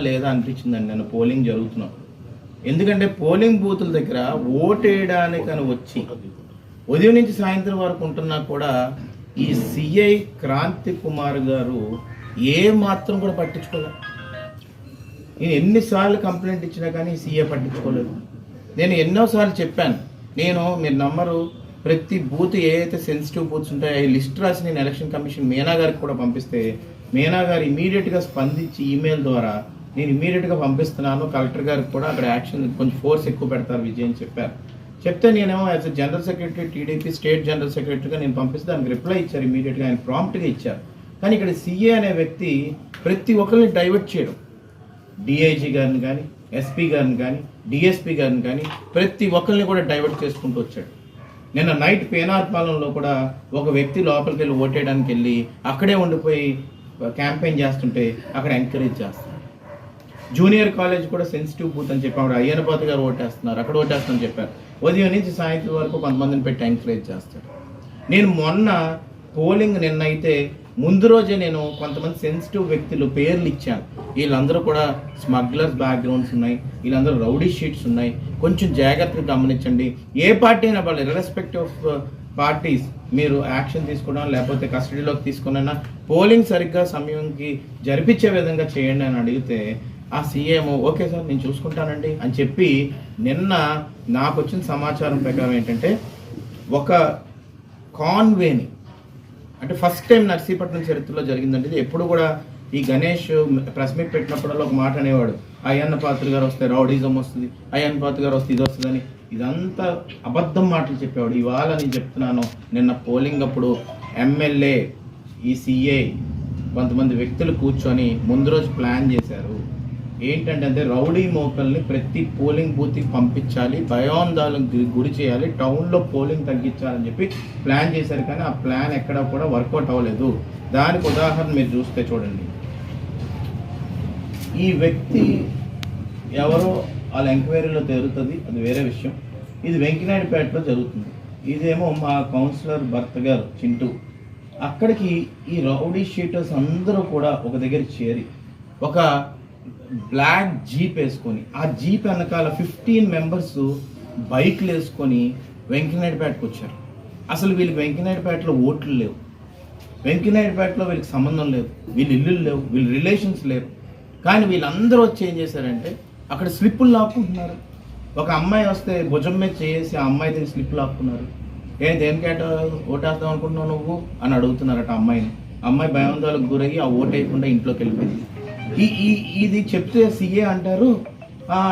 లేదా అనిపించిందండి నేను పోలింగ్ జరుగుతున్నాం ఎందుకంటే పోలింగ్ బూతుల దగ్గర ఓటేయడానికని వచ్చి ఉదయం నుంచి సాయంత్రం వరకు ఉంటున్నా కూడా ఈ సిఐ క్రాంతి కుమార్ గారు ఏ మాత్రం కూడా పట్టించుకోలేదు నేను ఎన్నిసార్లు కంప్లైంట్ ఇచ్చినా కానీ సీఏ పట్టించుకోలేదు. నేను ఎన్నోసార్లు చెప్పాను నేను మీరు నమ్మరు ప్రతి బూత్ ఏదైతే సెన్సిటివ్ బూత్స్ ఉంటాయో ఈ లిస్ట్ రాసి నేను ఎలక్షన్ కమిషన్ మీనా గారికి కూడా పంపిస్తే మీనా గారు ఇమీడియట్గా స్పందించి ఈమెయిల్ ద్వారా నేను ఇమీడియట్గా పంపిస్తున్నాను. కలెక్టర్ గారికి కూడా అక్కడ యాక్షన్ కొంచెం ఫోర్స్ ఎక్కువ పెడతారు విజయ్ అని చెప్పారు. చెప్తే నేనేమో as a general secretary TDP state general సెక్రటరీగా నేను పంపిస్తే దానికి రిప్లై ఇచ్చారు ఇమీడియట్గా ఆయన ప్రాంప్ట్గా ఇచ్చారు. కానీ ఇక్కడ సీఏ అనే వ్యక్తి ప్రతి ఒక్కరిని డైవర్ట్ చేయడం. డిఐజీ గారిని కానీ ఎస్పీ గారిని కానీ డిఎస్పీ గారిని కానీ ప్రతి ఒక్కరిని కూడా డైవర్ట్ చేసుకుంటూ వచ్చాడు. నిన్న నైట్ పేనార్ పాలెంలో కూడా ఒక వ్యక్తి లోపలికి వెళ్ళి ఓటేయడానికి వెళ్ళి అక్కడే ఉండిపోయి uh, క్యాంపెయిన్ చేస్తుంటే అక్కడ ఎంకరేజ్ చేస్తాం జూనియర్ కాలేజ్ కూడా సెన్సిటివ్ బూత్ అని చెప్పి ఆవిడ అయ్యనపాతి గారు ఓటేస్తున్నారు. అక్కడ ఓటేస్తామని చెప్పారు. ఉదయం నుంచి సాయంత్రం వరకు కొంతమందిని పెట్టి ఎంకరేజ్ చేస్తారు. నేను మొన్న పోలింగ్ నిన్నైతే ముందు రోజే నేను కొంతమంది సెన్సిటివ్ వ్యక్తులు పేర్లు ఇచ్చాను. వీళ్ళందరూ కూడా స్మగ్లర్స్ బ్యాక్గ్రౌండ్స్ ఉన్నాయి. వీళ్ళందరూ రౌడీ షీట్స్ ఉన్నాయి. కొంచెం జాగ్రత్తగా గమనించండి. ఏ పార్టీ అయినా వాళ్ళు ఇర్రెస్పెక్టివ్ ఆఫ్ పార్టీస్ మీరు యాక్షన్ తీసుకోవడం లేకపోతే కస్టడీలోకి తీసుకున్నా పోలింగ్ సరిగ్గా సమయంకి జరిపించే విధంగా చేయండి అని అడిగితే ఆ సీఎం ఓకే సార్ నేను చూసుకుంటానండి అని చెప్పి నిన్న నాకు వచ్చిన సమాచారం ప్రకారం ఏంటంటే ఒక కాన్వేని అంటే ఫస్ట్ టైం నర్సీపట్నం చరిత్రలో జరిగిందంటే ఇది ఎప్పుడు కూడా ఈ గణేష్ ప్రెస్ మీట్ పెట్టినప్పుడల్లా ఒక మాట అనేవాడు. అయ్యన్న పాత్ర గారు వస్తే రౌడీజం వస్తుంది అయ్యన్న పాత్ర గారు వస్తే ఇది వస్తుందని. ఇదంతా అబద్ధం మాటలు చెప్పేవాడు. ఇవాళ నేను చెప్తున్నాను నిన్న పోలింగ్ అప్పుడు ఎమ్మెల్యే ఈ సిఏ కొంతమంది వ్యక్తులు కూర్చొని ముందు రోజు ప్లాన్ చేశారు. ఏంటంటే రౌడీ మోకల్ని ప్రతి పోలింగ్ బూత్కి పంపించాలి భయాందాలకు గురి చేయాలి టౌన్లో పోలింగ్ తగ్గించాలని చెప్పి ప్లాన్ చేశారు కానీ ఆ ప్లాన్ ఎక్కడా కూడా వర్కౌట్ అవ్వలేదు. దానికి ఉదాహరణ మీరు చూస్తే చూడండి. ఈ వ్యక్తి ఎవరో వాళ్ళ ఎంక్వైరీలో జరుగుతుంది అది వేరే విషయం. ఇది వెంకినాయుడుపేటలో జరుగుతుంది. ఇదేమో మా కౌన్సిలర్ భర్త గారు చింటూ. అక్కడికి ఈ రౌడీ షీటర్స్ అందరూ కూడా ఒక దగ్గర చేరి ఒక బ్లాక్ జీప్ వేసుకొని ఆ జీప్ వెనకాల ఫిఫ్టీన్ మెంబర్స్ బైక్లు వేసుకొని వెంకనాయుడుపేటకు వచ్చారు. అసలు వీళ్ళకి వెంకనాయుడుపేటలో ఓట్లు లేవు. వెంకనాయుడుపేటలో వీళ్ళకి సంబంధం లేదు. వీళ్ళ ఇల్లులు లేవు వీళ్ళ రిలేషన్స్ లేరు కానీ వీళ్ళందరూ వచ్చి ఏం చేశారంటే అక్కడ స్లిప్పులు లాక్కుంటున్నారు. ఒక అమ్మాయి వస్తే భుజం మీద చేసి ఆ అమ్మాయి దగ్గర స్లిప్ లాక్కున్నారు. ఏ దేనికేట ఓటేద్దాం అనుకుంటున్నావు నువ్వు? అని అడుగుతున్నారట అమ్మాయిని. అమ్మాయి భయాందోళనకు గురయ్యి ఆ ఓటు వేయకుండా ఇంట్లోకి వెళ్ళిపోయింది. ఈ ఈ ఇది చెప్తే సీఏ అంటారు.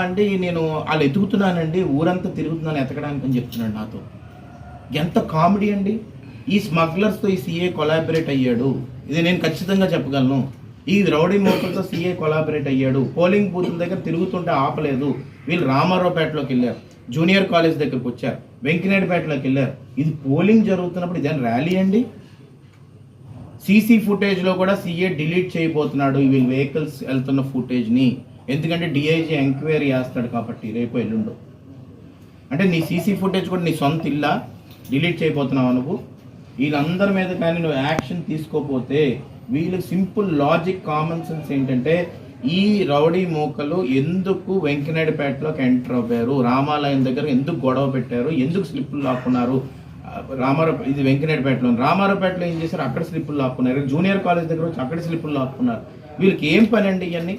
అంటే నేను వాళ్ళు ఎతుకుతున్నానండి ఊరంతా తిరుగుతున్నాను ఎతకడానికి అని చెప్తున్నాడు నాతో. ఎంత కామెడీ అండి. ఈ స్మగ్లర్స్తో ఈ సీఏ కొలాబరేట్ అయ్యాడు. ఇది నేను ఖచ్చితంగా చెప్పగలను. ఈ రౌడీ మోకలతో సీఏ కొలాబరేట్ అయ్యాడు. పోలింగ్ బూత్ దగ్గర తిరుగుతుంటే ఆపలేదు. వీళ్ళు రామారావుపేటలోకి వెళ్ళారు. జూనియర్ కాలేజ్ దగ్గరకు వచ్చారు. వెంకినాయుడుపేటలోకి వెళ్ళారు. ఇది పోలింగ్ జరుగుతున్నప్పుడు ఇదేం ర్యాలీ అండి? సీసీ ఫుటేజ్లో కూడా సీఏ డిలీట్ చేయబోతున్నాడు. ఈ వెహికల్స్ వెళ్తున్న ఫుటేజ్ని ఎందుకంటే డిఐజీ ఎంక్వైరీ చేస్తాడు కాబట్టి రేపు ఎల్లుండు. అంటే నీ సీసీ ఫుటేజ్ కూడా నీ సొంత ఇల్లా? డిలీట్ చేయబోతున్నావు నువ్వు? వీళ్ళందరి మీద కానీ నువ్వు యాక్షన్ తీసుకోపోతే వీళ్ళు సింపుల్ లాజిక్ కామన్ సెన్స్ ఏంటంటే ఈ రౌడీ మోకలు ఎందుకు వెంకనాయుడుపేటలోకి ఎంటర్ అవ్వారు? రామాలయం దగ్గర ఎందుకు గొడవ పెట్టారు? ఎందుకు స్లిప్పులు లాక్కున్నారు? రామారావు ఇది వెంకనాయుడుపేటలో రామారావుపేటలో ఏం చేశారు? అక్కడ స్లిప్పులు లాక్కున్నారు. జూనియర్ కాలేజ్ దగ్గర వచ్చి అక్కడ స్లిప్పులు లాక్కున్నారు. వీళ్ళకి ఏం పని అండి ఇవన్నీ?